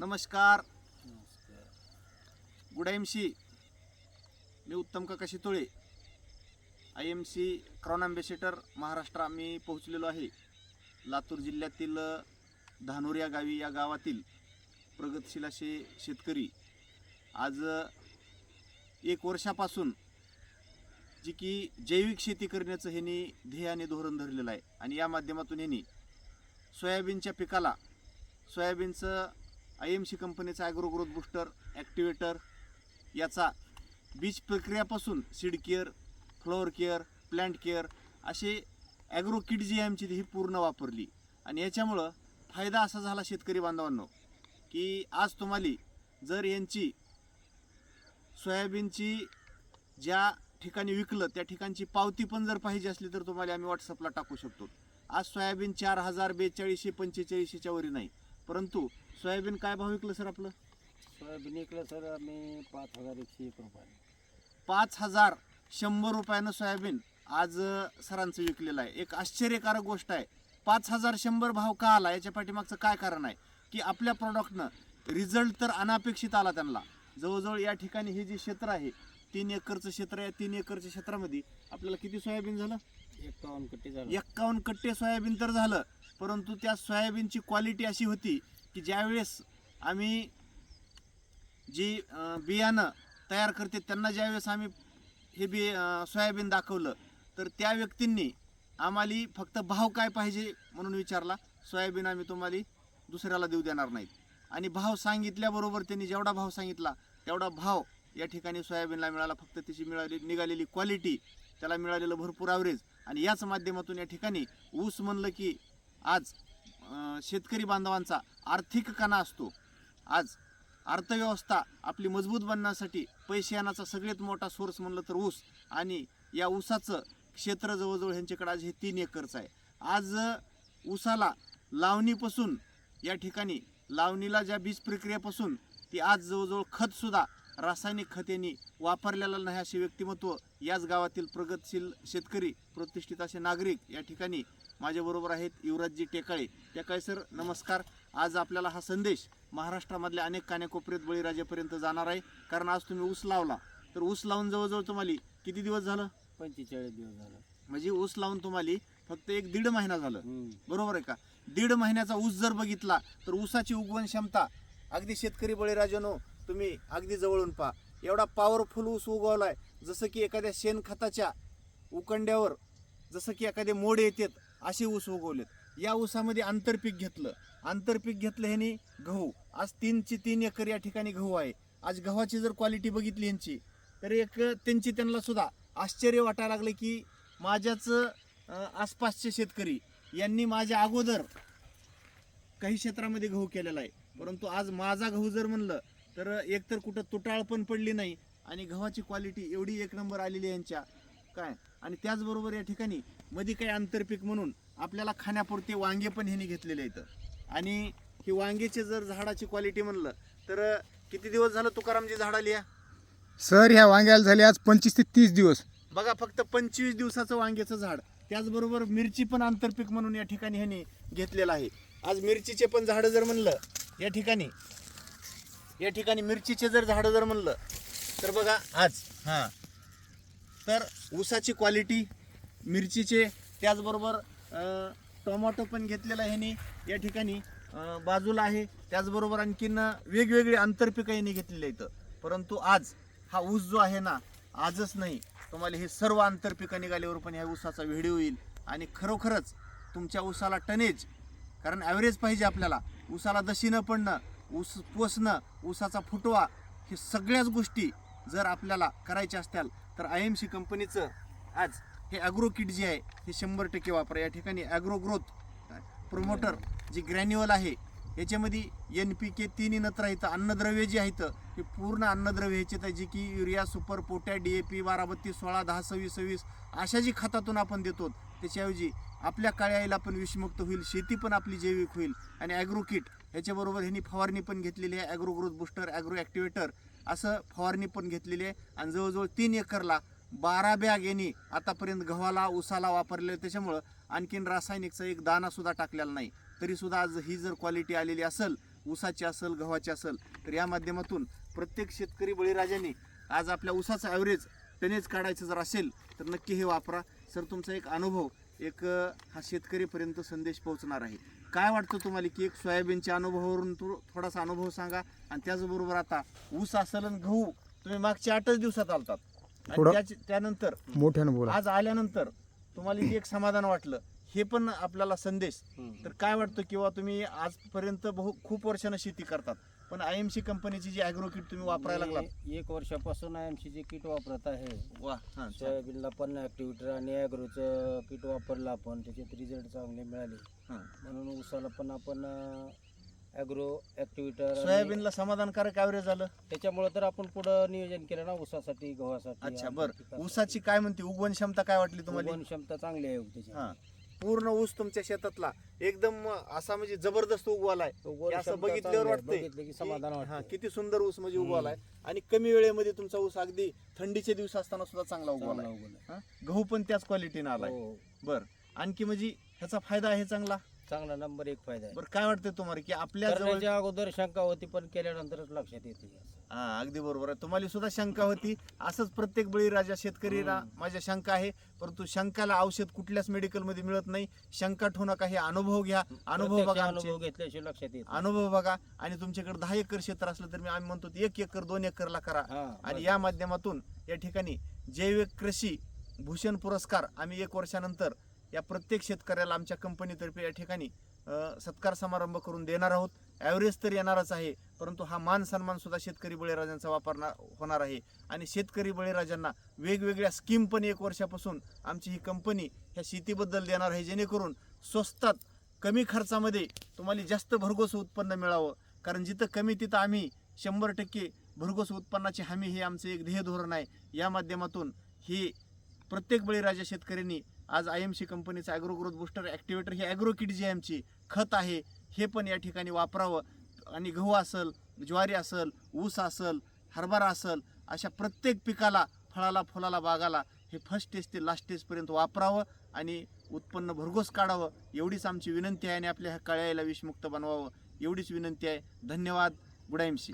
नमस्कार. Good M C. मी उत्तम काका Shitole I M C crop ambassador Maharashtra आम्ही पोहोचलेलो आहे. लातूर जिल्ह्यातील धानोर या गावी या गावातील प्रगतशील असे शेतकरी आज एक वर्षापासून जी की जैविक शेती करण्याचं ह्यांनी ध्येयाने धोरण धरलेलं आहे. आणि या माध्यमातून ह्यांनी सोयाबीनच्या पिकाला सोयाबीनचं आय एम सी कंपनीचा ॲग्रो ग्रोथ बुस्टर ॲक्टिवेटर याचा बीज प्रक्रियापासून seed care flower care plant care असे ॲग्रो किट जी आहे आमची ही पूर्ण वापरली. आणि याच्यामुळं फायदा असा झाला शेतकरी बांधवांनो की आज तुम्हाला जर यांची सोयाबीनची ज्या ठिकाणी विकलं त्या ठिकाणची पावती पण जर पाहिजे असली तर तुम्हाला आम्ही व्हॉट्सअपला टाकू शकतो. आज सोयाबीन चार हजार बेचाळीसशे पंचेचाळीसशेच्या वरी नाही परंतु सोयाबीन काय भाव विकलं सर आपलं? सोयाबीन इकडं सर आम्ही पाच हजार एकशे एक रुपये पाच हजार शंभर रुपयानं सोयाबीन आज अ, सरांचं विकलेलं आहे. एक आश्चर्यकारक गोष्ट आहे. पाच हजार शंभर भाव का आला? याच्या पाठीमागचं काय कारण आहे? की आपल्या प्रॉडक्टनं रिझल्ट तर अनापेक्षित आला त्यांना. जवळजवळ या ठिकाणी हे जे क्षेत्र आहे तीन एकरचं क्षेत्र आहे. तीन एकरच्या क्षेत्रामध्ये आपल्याला किती सोयाबीन झालं? एकावन्न कट्टे झालं. एक्कावन्न कट्टे सोयाबीन तर झालं. परंतु त्या सोयाबीनची क्वालिटी अशी होती की ज्यावेळेस आम्ही जी बियाणं तयार करते त्यांना ज्यावेळेस आम्ही हे बी सोयाबीन दाखवलं तर त्या व्यक्तींनी आम्हाला फक्त भाव काय पाहिजे म्हणून विचारला सोयाबीन आम्ही तुम्हाला दुसऱ्याला देऊ देणार नाहीत. आणि भाव सांगितल्याबरोबर त्यांनी जेवढा भाव सांगितला तेवढा भाव या ठिकाणी सोयाबीनला मिळाला फक्त त्याची मिळाली निघालेली क्वालिटी त्याला मिळालेलं भरपूर ॲव्हरेज आणि याच माध्यमातून या ठिकाणी ऊस म्हणलं की आज शेतकरी बांधवांचा आर्थिक कणा असतो. आज अर्थव्यवस्था आपली मजबूत बनण्यासाठी पैसे येण्याचा सगळ्यात मोठा सोर्स म्हणलं तर ऊस आणि या ऊसाचं क्षेत्र जवळजवळ ह्यांच्याकडे आज हे तीन एकरचं आहे. आज ऊसाला लावणीपासून या ठिकाणी लावणीला ज्या बीज प्रक्रियेपासून ती आज जवळजवळ खतसुद्धा रासायनिक खत यांनी वापरलेलं नाही असे व्यक्तिमत्व याच गावातील प्रगतशील शेतकरी प्रतिष्ठित असे नागरिक या ठिकाणी माझ्याबरोबर आहेत युवराजजी टेकाळे. टेकाळे सर नमस्कार. आज आपल्याला हा संदेश महाराष्ट्रामधल्या अनेक कानेकोपऱ्यात बळीराजापर्यंत जाणार आहे. कारण आज तुम्ही ऊस लावला. तर ऊस लावून जवळजवळ तुम्हाला किती दिवस झालं? पंचेचाळीस दिवस झालं. म्हणजे ऊस लावून तुम्हाला फक्त एक दीड महिना झालं. बरोबर आहे का? दीड महिन्याचा ऊस जर बघितला तर ऊसाची उगवण क्षमता अगदी शेतकरी बळीराजानो तुम्ही अगदी जवळून पहा. एवढा पॉवरफुल ऊस उगवलाय. जसं की एखाद्या शेणखताच्या उकंड्यावर जसं की एखादे मोड येतात असे ऊस उगवलेत. या ऊसामध्ये आंतरपीक घेतलं. आंतरपीक घेतलं ह्यानी गहू. आज तीनची तीन एकर या ठिकाणी गहू आहे. आज गव्हाची जर क्वालिटी बघितली यांची तर एक त्यांची त्यांना सुद्धा आश्चर्य वाटायला लागले की माझ्याच आसपासचे शेतकरी यांनी माझ्या अगोदर काही क्षेत्रामध्ये गहू केलेला आहे. परंतु आज माझा गहू जर म्हणलं तर एकतर कुठं तुटाळ पण पडली नाही आणि गव्हाची क्वालिटी एवढी एक नंबर आलेली आहे यांच्या. काय? आणि त्याचबरोबर या ठिकाणी मध्ये काही आंतरपीक म्हणून आपल्याला खाण्यापुरते वांगे पण ह्यांनी घेतलेले आहेत. आणि ही वांग्याचे जर झाडाची क्वालिटी म्हणलं तर किती दिवस झालं तुकारामजी झाडाला या? सर ह्या वांग्याला झाले आज पंचवीस ते तीस दिवस. बघा फक्त पंचवीस दिवसाचं वांग्याचं झाड. त्याचबरोबर मिरची पण आंतरपीक म्हणून या ठिकाणी ह्यांनी घेतलेलं आहे. आज मिरचीचे पण झाडं जर म्हणलं या ठिकाणी या ठिकाणी मिरचीचे जर झाडं जर म्हणलं तर बघा आज हां. तर ऊसाची क्वालिटी मिरचीचे त्याचबरोबर टोमॅटो पण घेतलेला आहे या ठिकाणी बाजूला आहे. त्याचबरोबर आणखीन वेगवेगळे आंतरपिकं यांनी घेतलेले आहेत. परंतु आज हा ऊस जो आहे ना आजच नाही. तुम्हाला हे सर्व आंतरपिकं निघाल्यावर पण ह्या ऊसाचा व्हिडिओ येईल. आणि खरोखरच तुमच्या ऊसाला टनेज कारण ॲव्हरेज पाहिजे आपल्याला. ऊसाला दशीनं पडणं ऊस पोसणं ऊसाचा फुटवा हे सगळ्याच गोष्टी जर आपल्याला करायच्या असत्याल तर आय एम सी कंपनीचं आज हे ॲग्रो किट जे आहे हे शंभर टक्के वापरा. या ठिकाणी ॲग्रो ग्रोथ प्रोमोटर जी ग्रॅन्युअल आहे याच्यामध्ये एन पी के तीन नत्र आहेत अन्नद्रव्य जे आहेत हे पूर्ण अन्नद्रव्य ह्याच्यात आहे जे की urea super potash D A P बारा बत्तीस सोळा दहा सव्वीस सव्वीस अशा जी खतातून आपण देतो त्याच्याऐवजी आपल्या काळ्याला पण विषमुक्त होईल शेती पण आपली जैविक होईल आणि ॲग्रो किट ह्याच्याबरोबर ह्यांनी फवारणी पण घेतलेली आहे agro growth booster agro activator असं फवारणी पण घेतलेली आहे. आणि जवळजवळ तीन एकरला बारा बॅग यांनी आतापर्यंत गव्हाला उसाला वापरले त्याच्यामुळं आणखीन रासायनिकचा एक दानासुद्धा टाकलेला नाही. तरीसुद्धा आज ही जर क्वालिटी आलेली असेल ऊसाची असेल गव्हाची असेल तर या माध्यमातून प्रत्येक शेतकरी बळीराजांनी आज आपल्या ऊसाचं ॲव्हरेज टनेज काढायचं जर असेल तर नक्की हे वापरा. सर तुमचा एक अनुभव एक हा शेतकरीपर्यंत संदेश पोहोचणार आहे. काय वाटतं तुम्हाला की एक सोयाबीनच्या अनुभवावरून तू थोडासा अनुभव सांगा आणि त्याचबरोबर आता ऊस असेल आणि गहू तुम्ही मागच्या आठच दिवसात आलतात. आणि थोडं- त्याच- त्यानंतर मोठ्यानं बोला आज आल्यानंतर तुम्हाला एक समाधान वाटलं हे पण आपल्याला संदेश. तर काय वाटतं किंवा तुम्ही आजपर्यंत बहु खूप वर्षानं शेती करतात? पण आय एम सी कंपनीची जी ॲग्रो किट तुम्ही वापरायला लागलात? मी एक वर्षापासून आय एम चे किट वापरत आहे. वा हां. सोयाबीनला पण ऍक्टिव्हिटर आणि ॲग्रोचं किट वापरलं आपण त्याच्यात रिझल्ट चांगले मिळाले. हां. म्हणून उसाला पण आपण ॲग्रो ऍक्टिव्हिटर सोयाबीनला समाधानकारक ॲव्हरेज झालं? त्याच्यामुळे तर आपण पुढं नियोजन केलं ना ऊसासाठी गव्हासाठी अच्छा बर. ऊसाची काय म्हणते? उगवण क्षमता काय वाटली तुम्हाला? उगवण क्षमता चांगली आहे त्याची. हा. पूर्ण ऊस तुमच्या शेतातला एकदम असा म्हणजे जबरदस्त उगवालाय. हे असं बघितल्यावर. वाटतंय बघितलं की समाधान हा किती सुंदर ऊस म्हणजे उगवालाय. आणि कमी वेळेमध्ये तुमचा ऊस अगदी थंडीचे दिवस असताना सुद्धा चांगला चांगला उगवालाय. हा? गहू पण त्याच क्वालिटीनं आलाय. हो. बर. आणखी म्हणजे ह्याचा फायदा आहे चांगला? चांगला नंबर एक फायदा आहे. बरं काय वाटतंय तुम्हाला की आपल्या जवळ करण्याच्या अगोदर शंका होती पण केल्यानंतरच लक्षात येते. हा अगदी बरोबर आहे. तुम्हाला सुद्धा शंका होती. असंच प्रत्येक बळीराजा शेतकरीला माझ्या शंका आहे. परंतु शंकाला औषध कुठल्याच मेडिकलमध्ये मिळत नाही. शंका ठेवू नका हे अनुभव घ्या. अनुभव प्रत्यक्ष बघा आमचे. अनुभव घेतल्याशिवाय लक्षात येत नाही. अनुभव बघा. आणि तुमच्याकडे दहा एकर क्षेत्र असलं तर मी आम्ही म्हणतो ते एक एकर दोन एकरला करा. हा, आणि. या माध्यमातून या ठिकाणी जैविक कृषी भूषण पुरस्कार आम्ही एक वर्षानंतर या प्रत्येक शेतकऱ्याला आमच्या कंपनीतर्फे या ठिकाणी सत्कार समारंभ करून देणार आहोत. ॲव्हरेज तर येणारच आहे परंतु हा मान सन्मान सुद्धा शेतकरी बळीराजांचा वापरणार होणार आहे. आणि शेतकरी बळीराजांना वेगवेगळ्या स्कीम पण एक वर्षापासून आमची ही कंपनी ह्या शेतीबद्दल देणार आहे जेणेकरून स्वस्तात कमी खर्चामध्ये तुम्हाला जास्त भरघोस उत्पन्न मिळावं. कारण जिथं कमी तिथं आम्ही शंभर टक्के भरघोस उत्पन्नाची हमी हे आमचं एक ध्येय धोरण आहे. या माध्यमातून हे प्रत्येक बळीराजा शेतकऱ्यांनी आज आय एम सी कंपनीचं ॲग्रो ग्रोथ बुस्टर ॲक्टिवेटर हे ॲग्रो किट जी आमची खत आहे हे पण या ठिकाणी वापरावं. आणि गहू असेल ज्वारी असेल ऊस असेल हरभरा असेल अशा प्रत्येक पिकाला फळाला फुलाला बागाला हे फर्स्ट टेज ते लास्ट स्टेजपर्यंत वापरावं आणि उत्पन्न भरघोस काढावं. एवढीच आमची विनंती आहे आणि आपल्या ह्या कळ्याला विषमुक्त बनवावं. एवढीच विनंती आहे. धन्यवाद. Good C